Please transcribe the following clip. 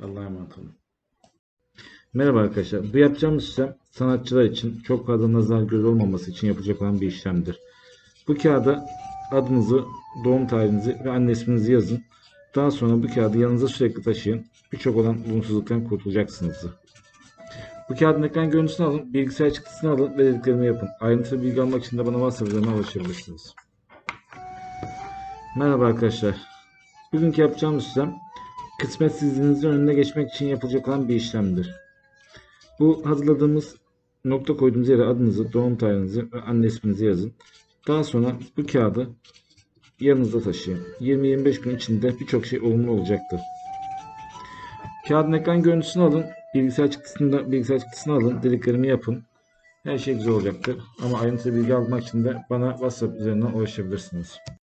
Allah'a emanet olun. Merhaba arkadaşlar. Bu yapacağımız işlem sanatçılar için çok fazla nazar göz olmaması için yapacak olan bir işlemdir. Bu kağıda adınızı, doğum tarihinizi ve anne isminizi yazın. Daha sonra bu kağıdı yanınıza sürekli taşıyın. Birçok olan olumsuzluktan kurtulacaksınız. Bu kağıdın ekran görüntüsünü alın, bilgisayar çıktısını alın ve dediklerimi yapın. Ayrıntılı bilgi almak için de bana WhatsApp üzerinden ulaşabilirsiniz. Merhaba arkadaşlar. Bugünkü yapacağımız işlem kısmetsizliğinizin önüne geçmek için yapılacak olan bir işlemdir. Bu hazırladığımız nokta koyduğumuz yere adınızı, doğum tarihinizi ve anne isminizi yazın. Daha sonra bu kağıdı yanınızda taşıyın. 20-25 gün içinde birçok şey olumlu olacaktır. Kağıdın ekran görüntüsünü alın, bilgisayar çıktısını, bilgisayar çıktısını alın, dediklerimi yapın. Her şey güzel olacaktır. Ama ayrıntılı bilgi almak için de bana WhatsApp üzerinden ulaşabilirsiniz.